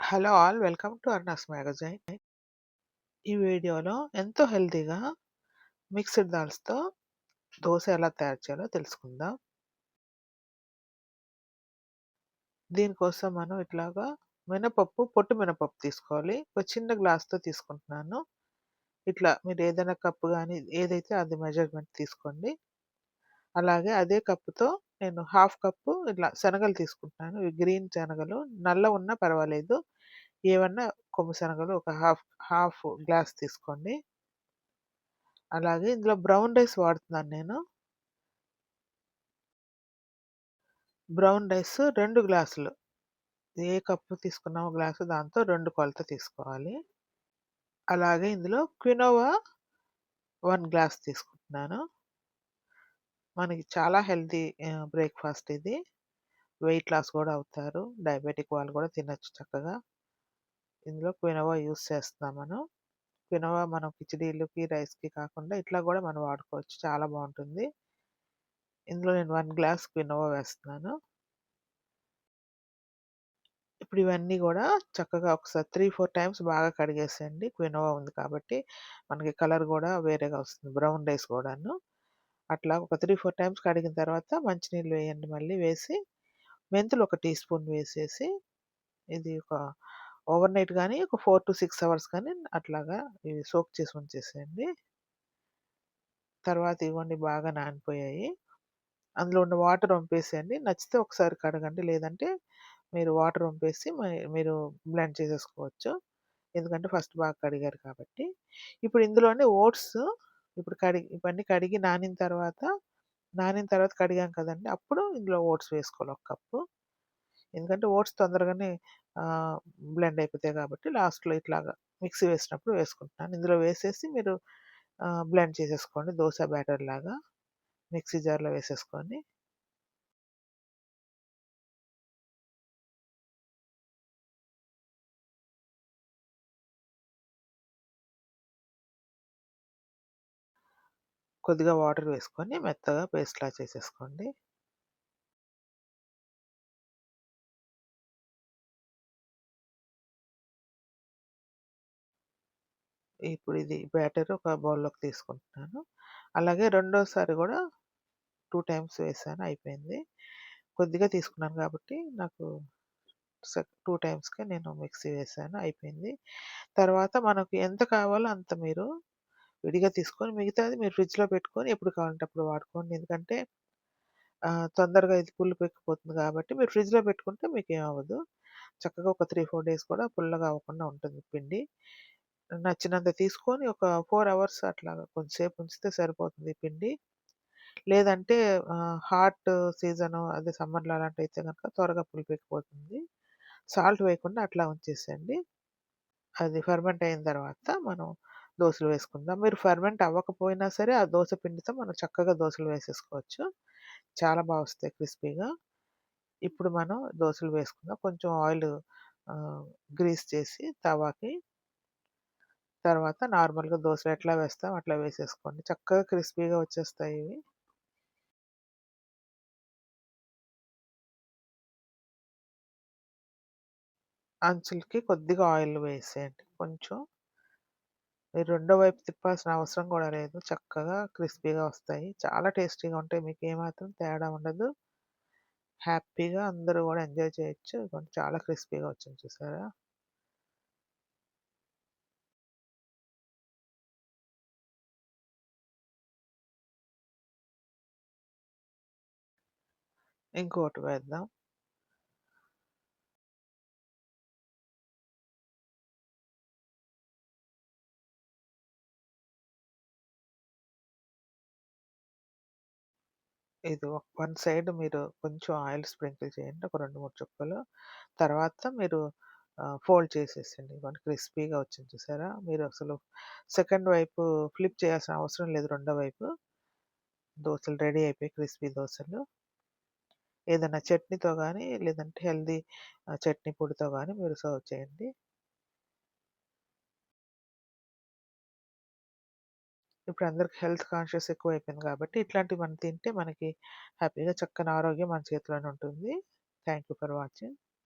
Hello all welcome to Arnas magazine. ఈ వీడియోలో ఎంతో హెల్తీగా మిక్స్డ్ దాల్స్తో దోశ ఎలా తయారు చేయాలో తెలుసుకుందాం. దీనికోసం మనం ఇట్లాగా మినపప్పు పొట్టు మినపప్పు తీసుకోవాలి. ఒక చిన్న గ్లాస్తో తీసుకుంటున్నాను. ఇట్లా మీరు ఏదైనా కప్పు కానీ ఏదైతే అది మెజర్మెంట్ తీసుకోండి. అలాగే అదే కప్పుతో నేను హాఫ్ కప్పు ఇట్లా శనగలు తీసుకుంటున్నాను ఇవి గ్రీన్ శనగలు. నల్ల ఉన్నా పర్వాలేదు. ఏమన్నా కొమ్ము శనగలు ఒక హాఫ్ హాఫ్ గ్లాస్ తీసుకోండి. అలాగే ఇందులో బ్రౌన్ రైస్ వాడుతున్నాను నేను. బ్రౌన్ రైస్ రెండు గ్లాసులు. ఏ కప్పు తీసుకున్నామో గ్లాసు దాంతో రెండు కొలత తీసుకోవాలి. అలాగే ఇందులో క్వినోవా వన్ గ్లాస్ తీసుకుంటున్నాను. మనకి చాలా హెల్తీ బ్రేక్ఫాస్ట్ ఇది. వెయిట్ లాస్ కూడా అవుతారు. డయాబెటిక్ వాళ్ళు కూడా తినచ్చు చక్కగా. ఇందులో క్వినోవా యూస్ చేస్తున్నాం మనం. క్వినోవా మనం కిచడీలకి రైస్కి కాకుండా ఇట్లా కూడా మనం వాడుకోవచ్చు. చాలా బాగుంటుంది. ఇందులో నేను వన్ గ్లాస్ క్వినోవా వేస్తున్నాను. ఇప్పుడు ఇవన్నీ కూడా చక్కగా ఒకసారి త్రీ ఫోర్ టైమ్స్ బాగా కడిగేసేయండి. క్వినోవా ఉంది కాబట్టి మనకి కలర్ కూడా వేరేగా వస్తుంది. బ్రౌన్ రైస్ కూడాను. అట్లా ఒక త్రీ ఫోర్ టైమ్స్ కడిగిన తర్వాత మంచినీళ్ళు వేయండి మళ్ళీ వేసి మెంతులు ఒక టీ స్పూన్ వేసేసి ఇది ఒక ఓవర్ నైట్ కానీ ఒక ఫోర్ టు సిక్స్ అవర్స్ కానీ అట్లాగా ఇవి సోక్ చేసి ఉంచేసేయండి. తర్వాత ఇవ్వండి బాగా నానిపోయాయి. అందులో ఉన్న వాటర్ వంపేసేయండి. నచ్చితే ఒకసారి కడగండి. లేదంటే మీరు వాటర్ వంపేసి మీరు బ్లెండ్ చేసేసుకోవచ్చు. ఎందుకంటే ఫస్ట్ బాగా కడిగారు కాబట్టి. ఇప్పుడు ఇందులోనే ఓట్స్ ఇప్పుడు కడిగి ఇవన్నీ కడిగి నానిన తర్వాత నానిన తర్వాత కడిగాం కదండి. అప్పుడు ఇందులో ఓట్స్ వేసుకోవాలి ఒక కప్పు. ఎందుకంటే ఓట్స్ తొందరగానే బ్లెండ్ అయిపోతాయి కాబట్టి లాస్ట్లో ఇట్లాగా మిక్సీ వేసినప్పుడు వేసుకుంటున్నాను. ఇందులో వేసేసి మీరు బ్లెండ్ చేసేసుకోండి. దోశ బ్యాటర్ లాగా మిక్సీ జార్లో వేసేసుకొని కొద్దిగా వాటర్ వేసుకొని మెత్తగా పేస్ట్లా చేసేసుకోండి. ఇప్పుడు ఇది బ్యాటర్ ఒక బౌల్లోకి తీసుకుంటున్నాను. అలాగే రెండోసారి కూడా టూ టైమ్స్ వేసాను అయిపోయింది. కొద్దిగా తీసుకున్నాను కాబట్టి నాకు టూ టైమ్స్కే నేను మిక్సీ వేసాను అయిపోయింది. తర్వాత మనకు ఎంత కావాలో అంత మీరు విడిగా తీసుకొని మిగతాది మీరు ఫ్రిడ్జ్లో పెట్టుకొని ఎప్పుడు కావాలంటే అప్పుడు వాడుకోండి. ఎందుకంటే తొందరగా ఇది పుల్లు పెక్కిపోతుంది కాబట్టి మీరు ఫ్రిడ్జ్లో పెట్టుకుంటే మీకు ఏమవ్వదు. చక్కగా ఒక త్రీ ఫోర్ డేస్ కూడా పుల్లగా అవ్వకుండా ఉంటుంది పిండి. నచ్చినంత తీసుకొని ఒక ఫోర్ అవర్స్ అట్లా కొంచెంసేపు ఉంచితే సరిపోతుంది పిండి. లేదంటే హాట్ సీజను అదే సమ్మర్లో అలాంటి అయితే కనుక త్వరగా పులిపెక్కిపోతుంది సాల్ట్ వేయకుండా అట్లా ఉంచేసేయండి. అది ఫర్మెంట్ అయిన తర్వాత మనం దోశలు వేసుకుందాం. మీరు ఫర్మెంట్ అవ్వకపోయినా సరే ఆ దోశ పిండితో మనం చక్కగా దోశలు వేసేసుకోవచ్చు. చాలా బాగా వస్తాయి క్రిస్పీగా. ఇప్పుడు మనం దోశలు వేసుకుందాం. కొంచెం ఆయిల్ గ్రీస్ చేసి తవాకి తర్వాత నార్మల్గా దోశలు ఎట్లా వేస్తాం అట్లా వేసేసుకోండి. చక్కగా క్రిస్పీగా వచ్చేస్తాయి ఇవి. అంచులకి కొద్దిగా ఆయిల్ వేసేయండి. కొంచెం మీరు రెండో వైపు తిప్పాల్సిన అవసరం కూడా లేదు. చక్కగా క్రిస్పీగా వస్తాయి. చాలా టేస్టీగా ఉంటాయి. మీకు ఏమాత్రం తేడా ఉండదు. హ్యాపీగా అందరూ కూడా ఎంజాయ్ చేయొచ్చు. చాలా క్రిస్పీగా వచ్చింది చూసారా? ఇంకోటి వేద్దాం. ఇది వన్ సైడ్ మీరు కొంచెం ఆయిల్ స్ప్రింకిల్ చేయండి. ఒక రెండు మూడు చుక్కలు. తర్వాత మీరు ఫోల్డ్ చేసేసండి ఇవన్నీ క్రిస్పీగా వచ్చింది చూసారా? మీరు అసలు సెకండ్ వైపు ఫ్లిప్ చేయాల్సిన అవసరం లేదు. రెండో వైపు దోశలు రెడీ అయిపోయి క్రిస్పీ దోశలు. ఏదైనా చట్నీతో కానీ లేదంటే హెల్దీ చట్నీ పొడితో కానీ మీరు సర్వ్ చేయండి. ఇప్పుడు అందరికి హెల్త్ కాన్షియస్ ఎక్కువ అయిపోయింది కాబట్టి ఇట్లాంటివి మనం తింటే మనకి హ్యాపీగా చక్కని ఆరోగ్యం మన చేతిలోనే ఉంటుంది. Thank you for watching.